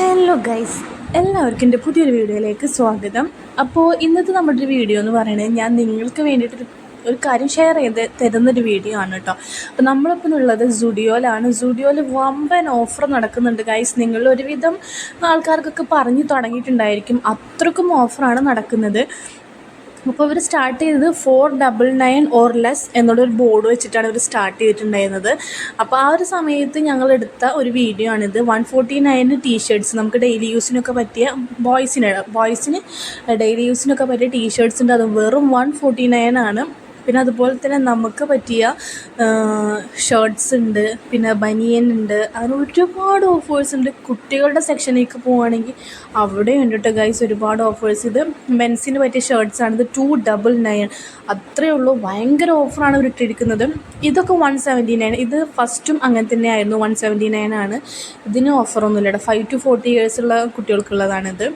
Hello guys എല്ലാവർക്കും എന്റെ പുതിയൊരു വീഡിയോയിലേക്ക് സ്വാഗതം. അപ്പോൾ ഇന്നത്തെ നമ്മുടെ ഒരു വീഡിയോ എന്ന് പറയുന്നത് ഞാൻ നിങ്ങൾക്ക് വേണ്ടിയിട്ടൊരു ഒരു കാര്യം ഷെയർ ചെയ്ത് തരുന്നൊരു വീഡിയോ ആണ് കേട്ടോ. അപ്പോൾ നമ്മളിപ്പോൾ ഉള്ളത് സുഡിയോയിലാണ് സുഡിയോയിൽ വമ്പൻ ഓഫർ നടക്കുന്നുണ്ട് ഗൈസ് നിങ്ങൾ ഒരുവിധം ആൾക്കാർക്കൊക്കെ പറഞ്ഞു തുടങ്ങിയിട്ടുണ്ടായിരിക്കും. അത്രക്കും ഓഫറാണ് നടക്കുന്നത്. അപ്പോൾ ഇവർ സ്റ്റാർട്ട് ചെയ്തത് four double nine or less എന്നുള്ളൊരു ബോർഡ് വെച്ചിട്ടാണ് ഇവർ സ്റ്റാർട്ട് ചെയ്തിട്ടുണ്ടായിരുന്നത്. അപ്പോൾ ആ ഒരു സമയത്ത് ഞങ്ങൾ എടുത്ത ഒരു വീഡിയോ ആണിത്. One forty nine T shirts നമുക്ക് ഡെയിലി യൂസിനൊക്കെ പറ്റിയ ബോയ്സിന് ബോയ്സിന് ഡെയിലി യൂസിനൊക്കെ പറ്റിയ ടീഷർട്ട്സ് ഉണ്ട്. അത് വെറും വൺ ഫോർട്ടി നയൻ ആണ്. പിന്നെ അതുപോലെ തന്നെ നമുക്ക് പറ്റിയ ഷർട്ട്സ് ഉണ്ട് പിന്നെ ബനിയൻ ഉണ്ട് അങ്ങനെ ഒരുപാട് ഓഫേഴ്സ് ഉണ്ട്. കുട്ടികളുടെ സെക്ഷനിലേക്ക് പോവുകയാണെങ്കിൽ അവിടെ ഉണ്ട് കേട്ടോ ഗൈസ് ഒരുപാട് ഓഫേഴ്സ് ഇത് മെൻസിന് പറ്റിയ ഷർട്ട്സ് ആണ്. ഇത് ടു ഡബിൾ നയൻ അത്രയേ ഉള്ളൂ. ഭയങ്കര ഓഫറാണ് അവർ ഇട്ടിരിക്കുന്നത് ഇതൊക്കെ വൺ സെവന്റി നയൻ ഇത് ഫസ്റ്റും അങ്ങനെ തന്നെയായിരുന്നു. വൺ സെവന്റി നയൻ ആണ്. ഇതിന് ഓഫറൊന്നുമില്ല ഫൈവ് ടു ഫോർട്ടി ഇയേഴ്സുള്ള കുട്ടികൾക്കുള്ളതാണിത്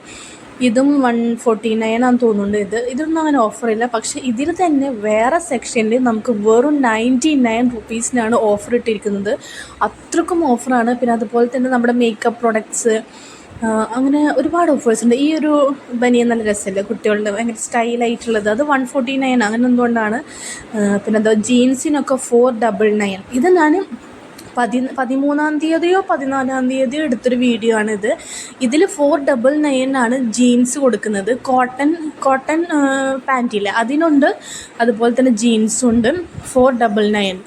ഇതും വൺ ഫോർട്ടി നയൻ ആണെന്ന് തോന്നുന്നുണ്ട് ഇത്. ഇതൊന്നും അങ്ങനെ ഓഫറില്ല പക്ഷേ ഇതിൽ തന്നെ വേറെ സെക്ഷനിൽ നമുക്ക് വെറും നയന്റി നയൻ റുപ്പീസിനാണ് ഓഫർ ഇട്ടിരിക്കുന്നത്. അത്രക്കും ഓഫറാണ് പിന്നെ അതുപോലെ തന്നെ നമ്മുടെ മേക്കപ്പ് പ്രൊഡക്ട്സ് അങ്ങനെ ഒരുപാട് ഓഫേഴ്സ് ഉണ്ട്. ഈ ഒരു ബനിയൻ നല്ല രസമല്ലേ? കുട്ടികളുടെ ഭയങ്കര സ്റ്റൈലായിട്ടുള്ളത് അത് വൺ ഫോർട്ടി നയൻ അങ്ങനെ എന്തുകൊണ്ടാണ്? പിന്നെ എന്താ ജീൻസിനൊക്കെ ഫോർ ഡബിൾ നയൻ ഇത് ഞാൻ പതി പതിമൂന്നാം തീയതിയോ പതിനാലാം തീയതിയോ എടുത്തൊരു വീഡിയോ ആണിത്. ഇതിൽ ഫോർ ഡബിൾ ആണ് ജീൻസ് കൊടുക്കുന്നത്. കോട്ടൺ കോട്ടൺ പാന്റില്ല അതിനുണ്ട് അതുപോലെ തന്നെ ജീൻസും ഉണ്ട്. ഫോർ ഡബിൾ നയൻ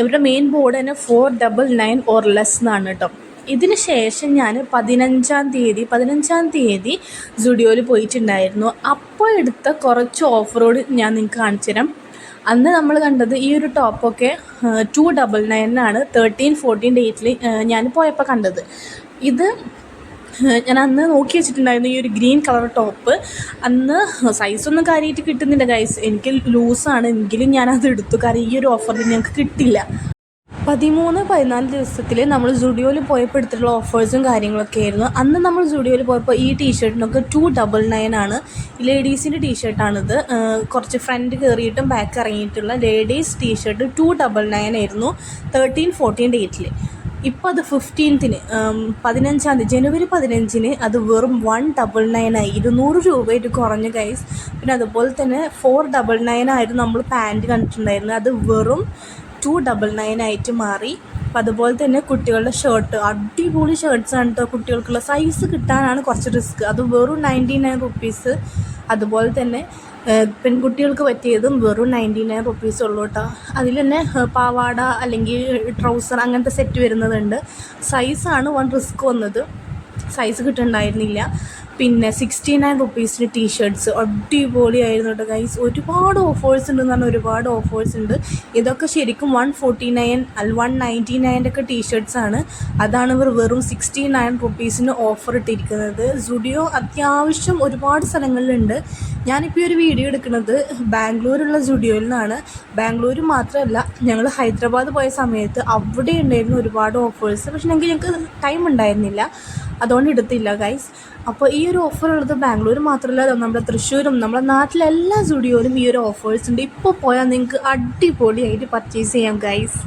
ഇവരുടെ മെയിൻ ബോർഡ് തന്നെ four double nine or less എന്നാണ് കേട്ടോ ഇതിന് ശേഷം ഞാൻ പതിനഞ്ചാം തീയതി പതിനഞ്ചാം തീയതി സ്റ്റുഡിയോയിൽ പോയിട്ടുണ്ടായിരുന്നു. അപ്പോൾ എടുത്ത കുറച്ച് ഓഫറോട് ഞാൻ നിങ്ങൾക്ക് കാണിച്ചു തരാം അന്ന് നമ്മൾ കണ്ടത് ഈ ഒരു ടോപ്പൊക്കെ ടു ഡബിൾ നയനാണ് തേർട്ടീൻ ഫോർട്ടീൻ ഡേറ്റിൽ ഞാൻ പോയപ്പോൾ കണ്ടത്. ഇത് ഞാൻ അന്ന് നോക്കി വെച്ചിട്ടുണ്ടായിരുന്നു ഈ ഒരു ഗ്രീൻ കളർ ടോപ്പ് അന്ന് സൈസൊന്നും കാര്യമായിട്ട് കിട്ടുന്നില്ല ഗൈസ് എനിക്ക് ലൂസാണ് എങ്കിലും ഞാനത് എടുത്തു. കാരണം ഈ ഒരു ഓഫറിൽ ഞങ്ങൾക്ക് കിട്ടില്ല പതിമൂന്ന് പതിനാല് ദിവസത്തിൽ നമ്മൾ സുഡിയോയിൽ പോയപ്പോൾ എടുത്തിട്ടുള്ള ഓഫേഴ്സും കാര്യങ്ങളൊക്കെ ആയിരുന്നു. അന്ന് നമ്മൾ സുഡിയോയിൽ പോയപ്പോൾ ഈ ടീഷർട്ടിനൊക്കെ ടു ഡബിൾ നയൻ ആണ്. ലേഡീസിന്റെ ടീഷർട്ടാണിത്. കുറച്ച് ഫ്രണ്ട് കയറിയിട്ടും back ഇറങ്ങിയിട്ടുള്ള ladies T shirt two double nine ആയിരുന്നു തേർട്ടീൻ ഫോർട്ടീൻ ഡേറ്റിൽ ഇപ്പോൾ അത് ഫിഫ്റ്റീൻത്തിന് പതിനഞ്ചാം തീയതി ജനുവരി പതിനഞ്ചിന് അത് വെറും വൺ ഡബിൾ നയൻ ആയി. ഇരുന്നൂറ് രൂപയായിട്ട് കുറഞ്ഞ കൈസ് പിന്നെ അതുപോലെ തന്നെ ഫോർ ഡബിൾ നയൻ ആയിരുന്നു നമ്മൾ പാന്റ് കണ്ടിട്ടുണ്ടായിരുന്നത്. അത് വെറും ടു ഡബിൾ നയൻ ആയിട്ട് മാറി. അപ്പം അതുപോലെ തന്നെ കുട്ടികളുടെ ഷർട്ട് അടിപൊളി ഷർട്ട്സാണ് കേട്ടോ കുട്ടികൾക്കുള്ള. സൈസ് കിട്ടാനാണ് കുറച്ച് റിസ്ക് അത് വെറും നയന്റി നയൻ റുപ്പീസ് അതുപോലെ തന്നെ പെൺകുട്ടികൾക്ക് പറ്റിയതും വെറും നയന്റി നയൻ റുപ്പീസ് ഉള്ളൂ കേട്ടോ അതിൽ തന്നെ പാവാട അല്ലെങ്കിൽ ട്രൗസർ അങ്ങനത്തെ സെറ്റ് വരുന്നതുണ്ട്. സൈസാണ് വൺ റിസ്ക് വന്നത്. സൈസ് കിട്ടുന്നുണ്ടായിരുന്നില്ല പിന്നെ സിക്സ്റ്റി നയൻ റുപ്പീസിന് ടീഷർട്ട്സ് അടിപൊളിയായിരുന്നു കേട്ടോ ഗൈസ് ഒരുപാട് ഓഫേഴ്സ് ഉണ്ടെന്ന് പറഞ്ഞാൽ ഒരുപാട് ഓഫേഴ്സ് ഉണ്ട്. ഇതൊക്കെ ശരിക്കും വൺ ഫോർട്ടി നയൻ അല്ല വൺ നയന്റി നയന്റെ ഒക്കെ ടീഷർട്ട്സ് ആണ്. അതാണ് ഇവർ വെറും സിക്സ്റ്റി നയൻ റുപ്പീസിന് ഓഫർ ഇട്ടിരിക്കുന്നത്. സുഡിയോ അത്യാവശ്യം ഒരുപാട് സ്ഥലങ്ങളിലുണ്ട്. ഞാനിപ്പോൾ ഈ ഒരു വീഡിയോ എടുക്കുന്നത് ബാംഗ്ലൂരുള്ള സുഡിയോയിൽ നിന്നാണ്. ബാംഗ്ലൂർ മാത്രമല്ല ഞങ്ങൾ ഹൈദരാബാദ് പോയ സമയത്ത് അവിടെ ഉണ്ടായിരുന്നു ഒരുപാട് ഓഫേഴ്സ് പക്ഷേ ഞങ്ങൾക്ക് ഞങ്ങൾക്ക് ടൈം ഉണ്ടായിരുന്നില്ല. അതുകൊണ്ട് എടുത്തില്ല ഗൈസ് അപ്പോൾ ഈ ഒരു ഓഫർ ഉള്ളത് ബാംഗ്ലൂർ മാത്രമല്ല നമ്മുടെ തൃശ്ശൂരും നമ്മുടെ നാട്ടിലെ എല്ലാ സ്റ്റുഡിയോയിലും ഈ ഒരു ഓഫേഴ്സ് ഉണ്ട്. ഇപ്പോൾ പോയാൽ നിങ്ങൾക്ക് അടിപൊളിയായിട്ട് പർച്ചേസ് ചെയ്യാം ഗൈസ്